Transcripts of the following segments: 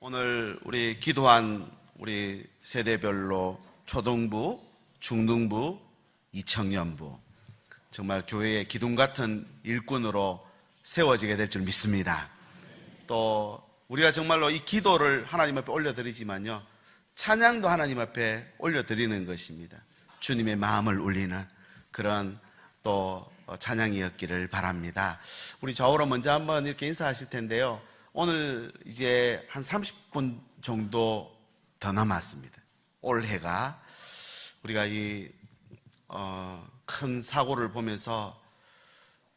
오늘 우리 기도한 우리 세대별로 초등부, 중등부, 이청년부 정말 교회의 기둥 같은 일꾼으로 세워지게 될 줄 믿습니다. 또 우리가 정말로 이 기도를 하나님 앞에 올려드리지만요. 찬양도 하나님 앞에 올려드리는 것입니다. 주님의 마음을 울리는 그런 또 찬양이었기를 바랍니다. 우리 좌우로 먼저 한번 이렇게 인사하실 텐데요. 오늘 이제 한 30분 정도 더 남았습니다. 올해가 우리가 이, 어, 큰 사고를 보면서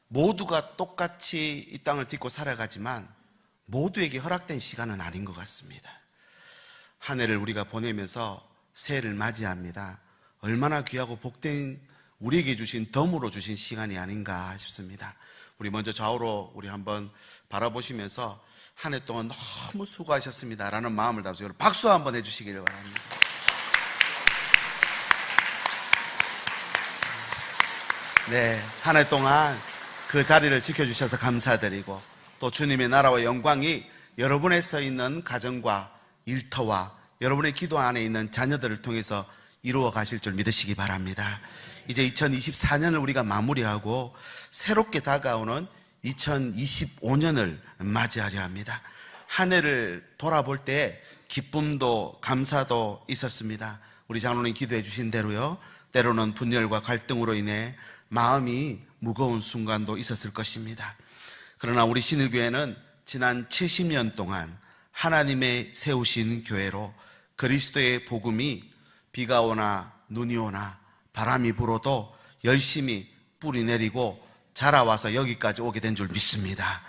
모두가 똑같이 이 땅을 딛고 살아가지만 모두에게 허락된 시간은 아닌 것 같습니다. 한 해를 우리가 보내면서 새해를 맞이합니다. 얼마나 귀하고 복된 우리에게 주신 덤으로 주신 시간이 아닌가 싶습니다. 우리 먼저 좌우로 우리 한번 바라보시면서 한 해 동안 너무 수고하셨습니다라는 마음을 담아서 여러분 박수 한번 해주시기를 바랍니다. 네, 한 해 동안 그 자리를 지켜주셔서 감사드리고 또 주님의 나라와 영광이 여러분의 서 있는 가정과 일터와 여러분의 기도 안에 있는 자녀들을 통해서 이루어 가실 줄 믿으시기 바랍니다. 이제 2024년을 우리가 마무리하고 새롭게 다가오는 2025년을 맞이하려 합니다. 한 해를 돌아볼 때 기쁨도 감사도 있었습니다. 우리 장로님 기도해 주신 대로요. 때로는 분열과 갈등으로 인해 마음이 무거운 순간도 있었을 것입니다. 그러나 우리 신일교회는 지난 70년 동안 하나님의 세우신 교회로 그리스도의 복음이 비가 오나 눈이 오나 바람이 불어도 열심히 뿌리 내리고 자라와서 여기까지 오게 된 줄 믿습니다.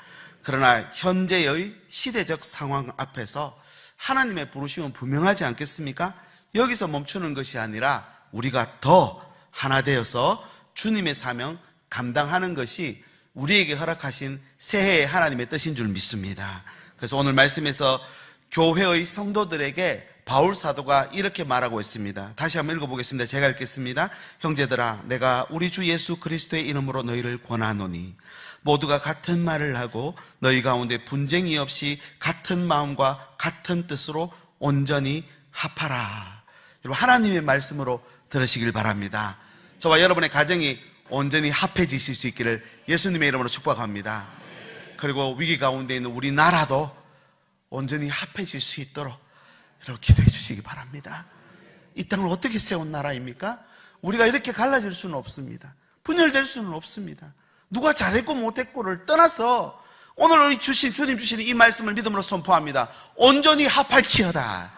그러나 현재의 시대적 상황 앞에서 하나님의 부르심은 분명하지 않겠습니까? 여기서 멈추는 것이 아니라 우리가 더 하나 되어서 주님의 사명 감당하는 것이 우리에게 허락하신 새해의 하나님의 뜻인 줄 믿습니다. 그래서 오늘 말씀에서 교회의 성도들에게 바울 사도가 이렇게 말하고 있습니다. 다시 한번 읽어보겠습니다. 제가 읽겠습니다. 형제들아, 내가 우리 주 예수 그리스도의 이름으로 너희를 권하노니 모두가 같은 말을 하고 너희 가운데 분쟁이 없이 같은 마음과 같은 뜻으로 온전히 합하라. 여러분 하나님의 말씀으로 들으시길 바랍니다. 저와 여러분의 가정이 온전히 합해지실 수 있기를 예수님의 이름으로 축복합니다. 그리고 위기 가운데 있는 우리나라도 온전히 합해질 수 있도록 여러분 기도해 주시기 바랍니다. 이 땅을 어떻게 세운 나라입니까? 우리가 이렇게 갈라질 수는 없습니다. 분열될 수는 없습니다. 누가 잘했고 못했고를 떠나서 오늘 주신 주님 주시는 이 말씀을 믿음으로 선포합니다. 온전히 합할지어다.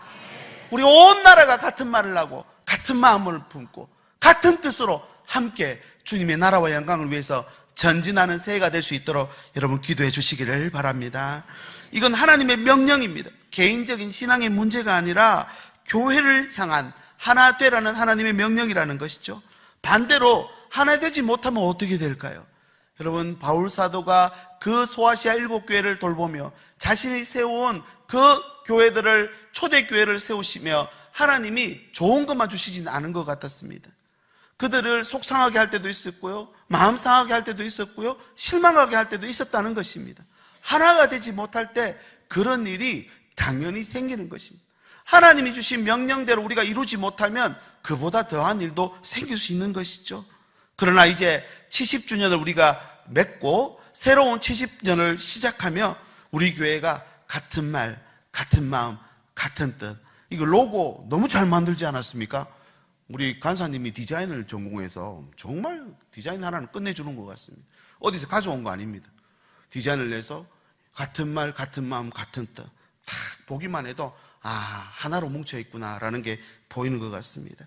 우리 온 나라가 같은 말을 하고 같은 마음을 품고 같은 뜻으로 함께 주님의 나라와 영광을 위해서 전진하는 새해가 될 수 있도록 여러분 기도해 주시기를 바랍니다. 이건 하나님의 명령입니다. 개인적인 신앙의 문제가 아니라 교회를 향한 하나 되라는 하나님의 명령이라는 것이죠. 반대로 하나 되지 못하면 어떻게 될까요? 여러분 바울 사도가 그 소아시아 일곱 교회를 돌보며 자신이 세운 그 교회들을 초대 교회를 세우시며 하나님이 좋은 것만 주시진 않은 것 같았습니다. 그들을 속상하게 할 때도 있었고요. 마음 상하게 할 때도 있었고요. 실망하게 할 때도 있었다는 것입니다. 하나가 되지 못할 때 그런 일이 당연히 생기는 것입니다. 하나님이 주신 명령대로 우리가 이루지 못하면 그보다 더한 일도 생길 수 있는 것이죠. 그러나 이제 70주년을 우리가 맺고 새로운 70년을 시작하며 우리 교회가 같은 말, 같은 마음, 같은 뜻. 이거 로고 너무 잘 만들지 않았습니까? 우리 간사님이 디자인을 전공해서 정말 디자인 하나는 끝내주는 것 같습니다. 어디서 가져온 거 아닙니다. 디자인을 내서 같은 말, 같은 마음, 같은 뜻. 딱 보기만 해도 아, 하나로 뭉쳐 있구나라는 게 보이는 것 같습니다.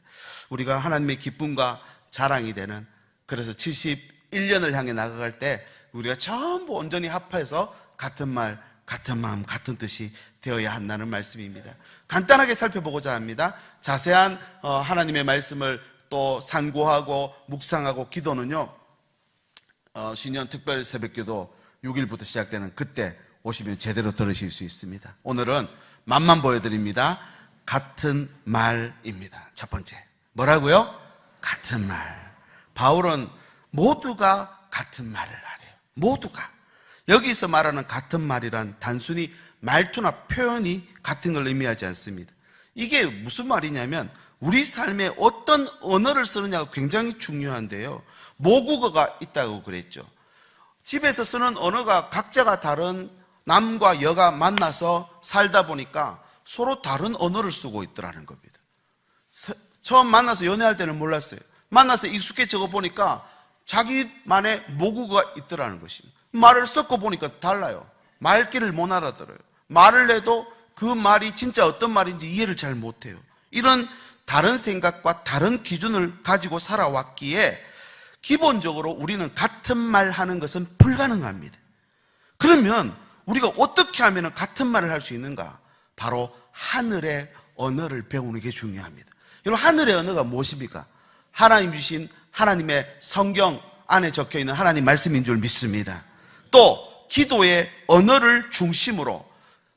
우리가 하나님의 기쁨과 자랑이 되는 그래서 71년을 향해 나아갈 때 우리가 전부 온전히 합해서 같은 말, 같은 마음, 같은 뜻이 되어야 한다는 말씀입니다. 간단하게 살펴보고자 합니다. 자세한 어, 하나님의 말씀을 또 상고하고 묵상하고 기도는요. 어, 신년 특별 새벽기도 6일부터 시작되는 그때 오시면 제대로 들으실 수 있습니다. 오늘은 맛만 보여드립니다. 같은 말입니다. 첫 번째. 뭐라고요? 같은 말. 바울은 모두가 같은 말을 하래요. 모두가. 여기서 말하는 같은 말이란 단순히 말투나 표현이 같은 걸 의미하지 않습니다. 이게 무슨 말이냐면 우리 삶에 어떤 언어를 쓰느냐가 굉장히 중요한데요. 모국어가 있다고 그랬죠. 집에서 쓰는 언어가 각자가 다른 남과 여가 만나서 살다 보니까 서로 다른 언어를 쓰고 있더라는 겁니다. 서- 처음 만나서 연애할 때는 몰랐어요. 만나서 익숙해져 보니까 자기만의 모국어가 있더라는 것입니다. 말을 섞어 보니까 달라요. 말귀를 못 알아들어요. 말을 해도 그 말이 진짜 어떤 말인지 이해를 잘 못해요. 이런 다른 생각과 다른 기준을 가지고 살아왔기에 기본적으로 우리는 같은 말 하는 것은 불가능합니다. 그러면 우리가 어떻게 하면 같은 말을 할 수 있는가? 바로 하늘의 언어를 배우는 게 중요합니다. 여러분, 하늘의 언어가 무엇입니까? 하나님 주신 하나님의 성경 안에 적혀 있는 하나님 말씀인 줄 믿습니다. 또, 기도의 언어를 중심으로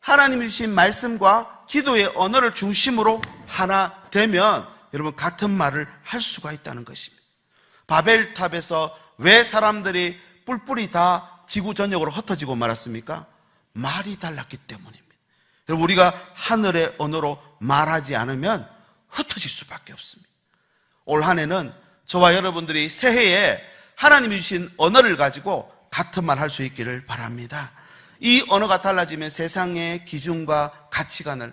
하나님 주신 말씀과 기도의 언어를 중심으로 하나 되면 여러분 같은 말을 할 수가 있다는 것입니다. 바벨탑에서 왜 사람들이 뿔뿔이 다 지구 전역으로 흩어지고 말았습니까? 말이 달랐기 때문입니다. 여러분 우리가 하늘의 언어로 말하지 않으면 흩어질 수밖에 없습니다. 올 한 해는 저와 여러분들이 새해에 하나님이 주신 언어를 가지고 같은 말 할 수 있기를 바랍니다. 이 언어가 달라지면 세상의 기준과 가치관을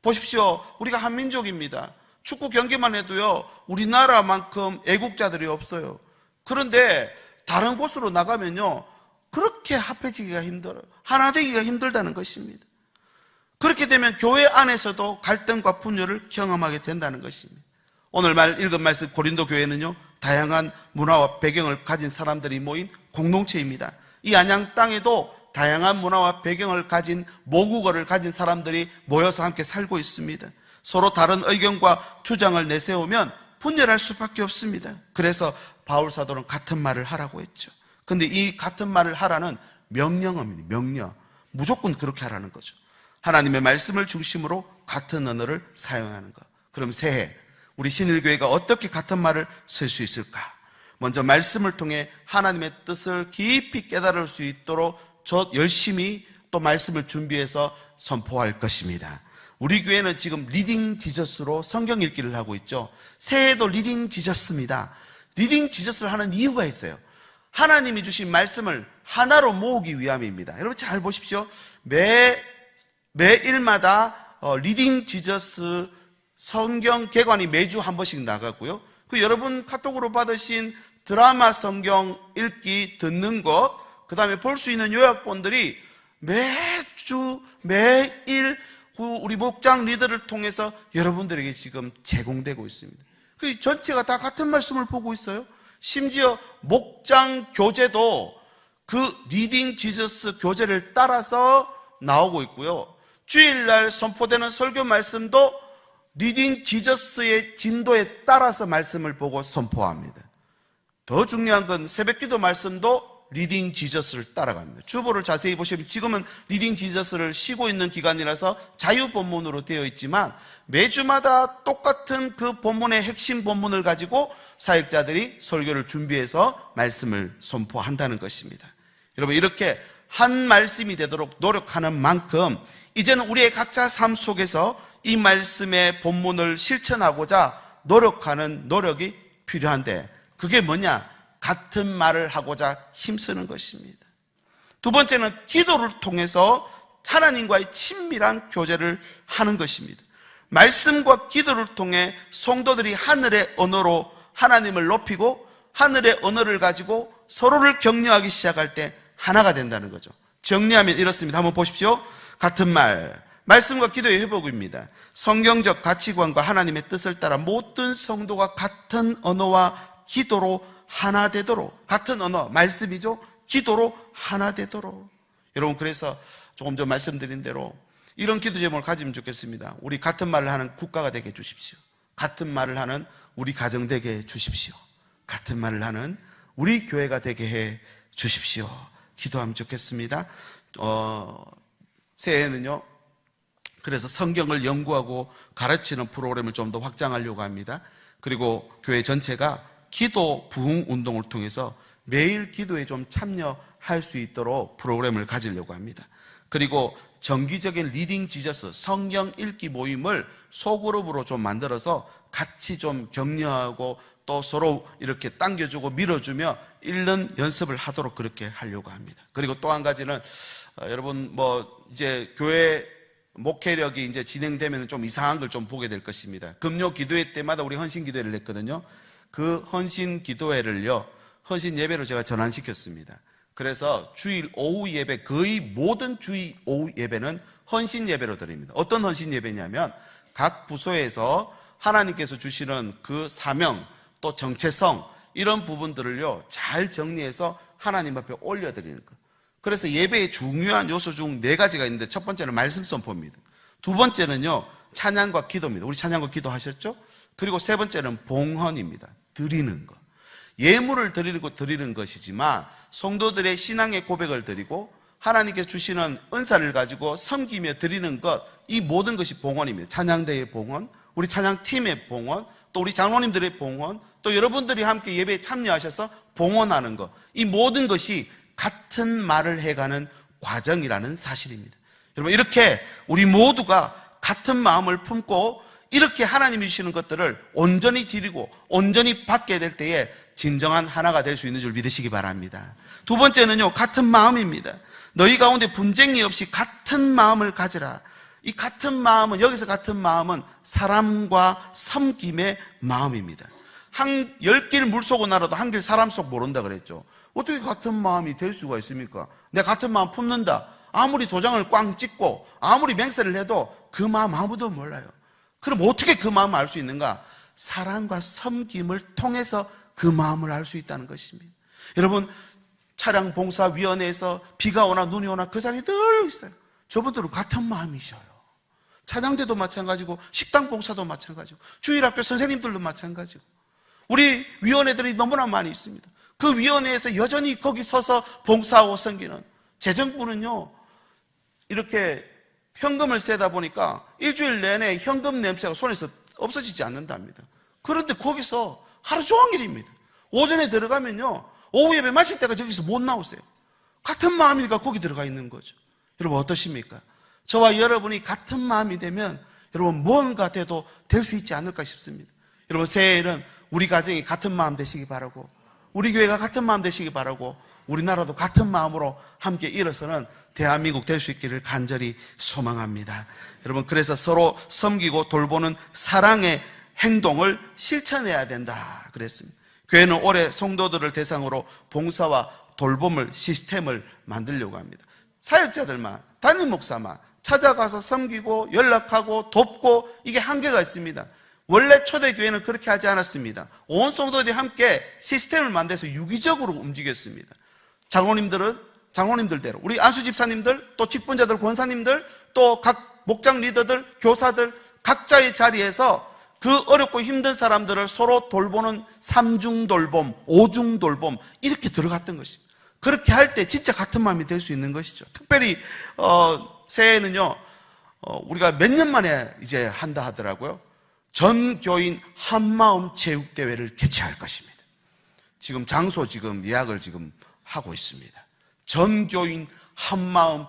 보십시오. 우리가 한민족입니다. 축구 경기만 해도요, 우리나라만큼 애국자들이 없어요. 그런데 다른 곳으로 나가면요, 그렇게 합해지기가 힘들어요. 하나 되기가 힘들다는 것입니다. 그렇게 되면 교회 안에서도 갈등과 분열을 경험하게 된다는 것입니다. 오늘 말 읽은 말씀 고린도 교회는요 다양한 문화와 배경을 가진 사람들이 모인 공동체입니다. 이 안양 땅에도 다양한 문화와 배경을 가진 모국어를 가진 사람들이 모여서 함께 살고 있습니다. 서로 다른 의견과 주장을 내세우면 분열할 수밖에 없습니다. 그래서 바울 사도는 같은 말을 하라고 했죠. 근데 이 같은 말을 하라는 명령어입니다. 명령. 무조건 그렇게 하라는 거죠. 하나님의 말씀을 중심으로 같은 언어를 사용하는 것. 그럼 새해 우리 신일교회가 어떻게 같은 말을 쓸 수 있을까? 먼저 말씀을 통해 하나님의 뜻을 깊이 깨달을 수 있도록 저 열심히 또 말씀을 준비해서 선포할 것입니다. 우리 교회는 지금 리딩 지저스로 성경 읽기를 하고 있죠. 새해도 리딩 지저스입니다. 리딩 지저스를 하는 이유가 있어요. 하나님이 주신 말씀을 하나로 모으기 위함입니다. 여러분 잘 보십시오. 매 매일마다 어, 리딩 지저스 성경 개관이 매주 한 번씩 나가고요. 그 여러분 카톡으로 받으신 드라마 성경 읽기 듣는 것, 그 다음에 볼 수 있는 요약본들이 매주 매일 그 우리 목장 리더를 통해서 여러분들에게 지금 제공되고 있습니다. 그 전체가 다 같은 말씀을 보고 있어요. 심지어 목장 교재도 그 리딩 지저스 교재를 따라서 나오고 있고요. 주일날 선포되는 설교 말씀도 리딩 지저스의 진도에 따라서 말씀을 보고 선포합니다. 더 중요한 건 새벽 기도 말씀도 리딩 지저스를 따라갑니다. 주보를 자세히 보시면 지금은 리딩 지저스를 쉬고 있는 기간이라서 자유 본문으로 되어 있지만 매주마다 똑같은 그 본문의 핵심 본문을 가지고 사역자들이 설교를 준비해서 말씀을 선포한다는 것입니다. 여러분 이렇게 한 말씀이 되도록 노력하는 만큼 이제는 우리의 각자 삶 속에서 이 말씀의 본문을 실천하고자 노력하는 노력이 필요한데 그게 뭐냐? 같은 말을 하고자 힘쓰는 것입니다. 두 번째는 기도를 통해서 하나님과의 친밀한 교제를 하는 것입니다. 말씀과 기도를 통해 성도들이 하늘의 언어로 하나님을 높이고 하늘의 언어를 가지고 서로를 격려하기 시작할 때 하나가 된다는 거죠. 정리하면 이렇습니다. 한번 보십시오. 같은 말, 말씀과 기도의 회복입니다. 성경적 가치관과 하나님의 뜻을 따라 모든 성도가 같은 언어와 기도로 하나 되도록 같은 언어, 말씀이죠. 기도로 하나 되도록. 여러분 그래서 조금 전 말씀드린 대로 이런 기도 제목을 가지면 좋겠습니다. 우리 같은 말을 하는 국가가 되게 해 주십시오. 같은 말을 하는 우리 가정 되게 해 주십시오. 같은 말을 하는 우리 교회가 되게 해 주십시오. 기도하면 좋겠습니다. 어, 새해에는요. 그래서 성경을 연구하고 가르치는 프로그램을 좀 더 확장하려고 합니다. 그리고 교회 전체가 기도 부흥 운동을 통해서 매일 기도에 좀 참여할 수 있도록 프로그램을 가지려고 합니다. 그리고 정기적인 리딩 지저스 성경 읽기 모임을 소그룹으로 좀 만들어서 같이 좀 격려하고 또 서로 이렇게 당겨주고 밀어주며 읽는 연습을 하도록 그렇게 하려고 합니다. 그리고 또 한 가지는 어, 여러분 뭐 이제 교회 목회력이 이제 진행되면 좀 이상한 걸 좀 보게 될 것입니다. 금요 기도회 때마다 우리 헌신 기도회를 했거든요. 그 헌신 기도회를요, 헌신 예배로 제가 전환시켰습니다. 그래서 주일 오후 예배, 거의 모든 주일 오후 예배는 헌신 예배로 드립니다. 어떤 헌신 예배냐면 각 부서에서 하나님께서 주시는 그 사명, 또 정체성, 이런 부분들을요, 잘 정리해서 하나님 앞에 올려드리는 것. 그래서 예배의 중요한 요소 중 네 가지가 있는데 첫 번째는 말씀 선포입니다. 두 번째는요, 찬양과 기도입니다. 우리 찬양과 기도 하셨죠? 그리고 세 번째는 봉헌입니다. 드리는 것. 예물을 드리고 드리는 것이지만 성도들의 신앙의 고백을 드리고 하나님께서 주시는 은사를 가지고 섬기며 드리는 것, 이 모든 것이 봉헌입니다. 찬양대의 봉헌, 우리 찬양팀의 봉헌, 또 우리 장로님들의 봉헌, 또 여러분들이 함께 예배에 참여하셔서 봉헌하는 것, 이 모든 것이 같은 말을 해가는 과정이라는 사실입니다. 여러분, 이렇게 우리 모두가 같은 마음을 품고 이렇게 하나님이 주시는 것들을 온전히 드리고 온전히 받게 될 때에 진정한 하나가 될 수 있는 줄 믿으시기 바랍니다. 두 번째는요, 같은 마음입니다. 너희 가운데 분쟁이 없이 같은 마음을 가지라. 이 같은 마음은, 여기서 같은 마음은 사람과 섬김의 마음입니다. 한, 열 길 물속은 알아도 한 길 사람 속 모른다 그랬죠. 어떻게 같은 마음이 될 수가 있습니까? 내가 같은 마음 품는다. 아무리 도장을 꽝 찍고, 아무리 맹세를 해도 그 마음 아무도 몰라요. 그럼 어떻게 그 마음을 알 수 있는가? 사랑과 섬김을 통해서 그 마음을 알 수 있다는 것입니다. 여러분, 차량 봉사 위원회에서 비가 오나 눈이 오나 그 자리에 늘 있어요. 저분들은 같은 마음이셔요. 차장대도 마찬가지고, 식당 봉사도 마찬가지고, 주일학교 선생님들도 마찬가지고, 우리 위원회들이 너무나 많이 있습니다. 그 위원회에서 여전히 거기 서서 봉사하고 섬기는 재정부는요, 이렇게 현금을 세다 보니까 일주일 내내 현금 냄새가 손에서 없어지지 않는답니다. 그런데 거기서 하루 종일입니다. 오전에 들어가면요, 오후 예배 마실 때가 저기서 못 나오세요. 같은 마음이니까 거기 들어가 있는 거죠. 여러분 어떠십니까? 저와 여러분이 같은 마음이 되면 여러분 뭔가 돼도 될 수 있지 않을까 싶습니다. 여러분 새해에는 우리 가정이 같은 마음 되시기 바라고 우리 교회가 같은 마음 되시기 바라고 우리나라도 같은 마음으로 함께 일어서는 대한민국 될 수 있기를 간절히 소망합니다. 여러분 그래서 서로 섬기고 돌보는 사랑의 행동을 실천해야 된다 그랬습니다. 교회는 올해 성도들을 대상으로 봉사와 돌봄을 시스템을 만들려고 합니다. 사역자들만 담임 목사만 찾아가서 섬기고 연락하고 돕고 이게 한계가 있습니다. 원래 초대교회는 그렇게 하지 않았습니다. 온 성도들이 함께 시스템을 만들어서 유기적으로 움직였습니다. 장로님들은 장로님들대로 우리 안수 집사님들 또 직분자들 권사님들 또 각 목장 리더들 교사들 각자의 자리에서 그 어렵고 힘든 사람들을 서로 돌보는 삼중 돌봄, 오중 돌봄 이렇게 들어갔던 것입니다. 그렇게 할 때 진짜 같은 마음이 될 수 있는 것이죠. 특별히 어, 새해는요 어, 우리가 몇 년 만에 이제 한다 하더라고요. 전 교인 한마음 체육 대회를 개최할 것입니다. 지금 장소 지금 예약을 지금 하고 있습니다. 전 교인 한 마음